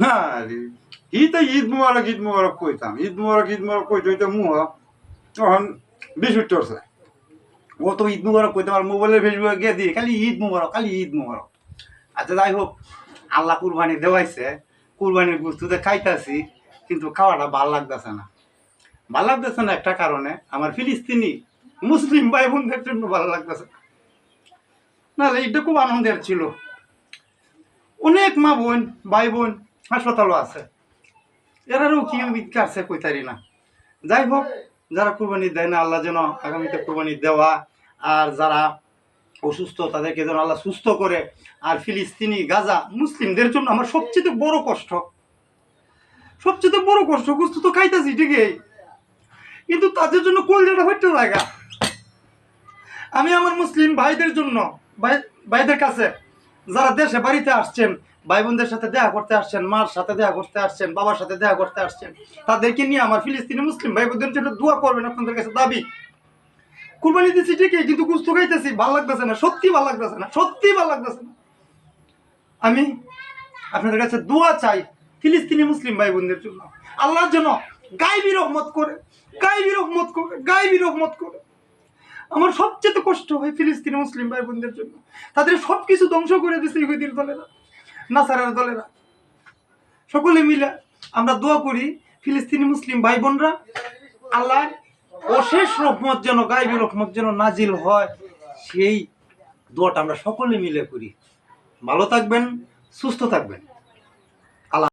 হ্যাঁ ঈদ ঈদ কইতাম। ঈদ ঈদ ও তো ঈদ মোবাইলের আচ্ছা কুরবানি দেওয়াইছে। কুরবানির গুস্তুতে খাইতাছি, কিন্তু খাওয়াটা ভালো লাগতেছে না। ভালো লাগতেছে না একটা কারণে, আমার ফিলিস্তিনি মুসলিম ভাই বোনদের জন্য ভালো লাগতেছে না। এটা খুব আনন্দের ছিল। অনেক মা বোন, ভাই বোন হাসপাতালও আছে। এরারও কি কাছে কইতারি না। যাই হোক, যারা কুরবানি দেয় না, আল্লাহ যেন আগামীতে কুরবানি দেওয়া আর যারা অসুস্থ, তাদেরকে যেন আল্লাহ সুস্থ করে। আর ফিলিস্তিনি, গাজা, মুসলিমদের জন্য আমার সবচেয়ে বড় কষ্ট। সবচেয়ে বড় কষ্ট কষ্ট তো খাইতেছি, ঠিকই। কিন্তু তাদের জন্য কলজাটা হইতে লাগা। আমি আমার মুসলিম ভাইদের জন্য, ভাই ভাইদের কাছে যারা দেশে বাড়িতে আসছেন ভাই বোনদের সাথে দেখা করতে আসছেন, মার সাথে দেখা করতে আসছেন, বাবার সাথে দেখা করতে আসছেন, তাদেরকে নিয়ে আমার ফিলিস্তিনি মুসলিম ভাই বোনদের জন্য দোয়া করবেন আপনাদের কাছে দাবি। কুরবানি দিচ্ছি ঠিকই, কিন্তু গুস্ত খাইতেছি, ভালো লাগতেছে না, সত্যি ভালো লাগতেছে না, সত্যি ভালো লাগতেছে না। আমি আপনাদের কাছে দোয়া চাই ফিলিস্তিনি মুসলিম ভাই বোনদের জন্য। আল্লাহর জন্য গাইবি রহমত করে, গাইবি রহমত করে, গাইবি রহমত করে। আমার সবচেয়ে কষ্ট হয় ফিলিস্তিনি মুসলিম ভাই বোনদের জন্য। তাদের সব কিছু ধ্বংস করে দিচ্ছে ইহুদির দলেরা, নাসারার দলেরা। সকলে মিলে আমরা দোয়া করি ফিলিস্তিনি মুসলিম ভাই বোনরা আল্লাহ অশেষ রহমত যেন গাইবি রহমত যেন নাজিল হয়, সেই দোয়াটা আমরা সকলে মিলে করি। ভালো থাকবেন, সুস্থ থাকবেন।